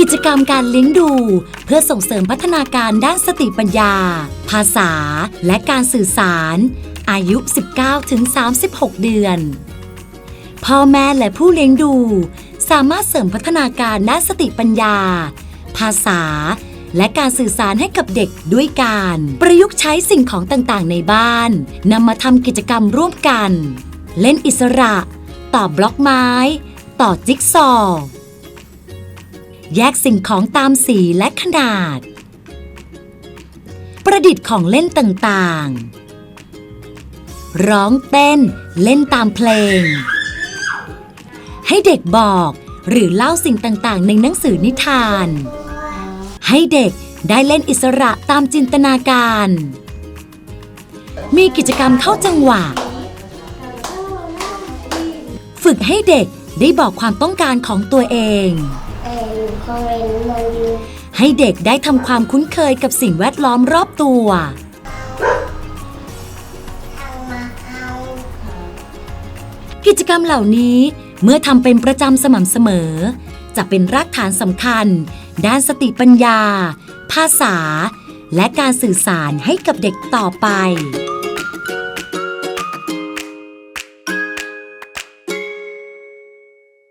กิจกรรมการเลี้ยงดู เพื่อส่งเสริมพัฒนาการด้านสติปัญญา ภาษา และการสื่อสาร อายุ 19-36 เดือน พ่อแม่และผู้เลี้ยงดู สามารถเสริมพัฒนาการด้านสติปัญญา ภาษา และการสื่อสารให้กับเด็กด้วยการ ประยุกต์ใช้สิ่งของต่างๆ ในบ้านนำมาทำกิจกรรมร่วมกัน เล่นอิสระ ต่อบล็อกไม้ ต่อจิ๊กซอว์ แยกสิ่งของตามสีและขนาด ประดิษฐ์ของเล่นต่างๆ ร้องเต้นเล่นตามเพลง ให้เด็กบอกหรือเล่าสิ่งต่างๆ ในหนังสือนิทาน ให้เด็กได้เล่นอิสระตามจินตนาการ มีกิจกรรมเข้าจังหวะ ฝึกให้เด็กได้บอกความต้องการของตัวเอง เอ่อคอมเมนมันอยู่ให้เด็กได้ทำความคุ้นเคยกับสิ่งแวดล้อมรอบตัวทามาเอากิจกรรมเหล่านี้เมื่อทำเป็นประจำสม่ำเสมอ จะเป็นรากฐานสำคัญ ด้านสติปัญญา ภาษา และการสื่อสารให้กับเด็กต่อไป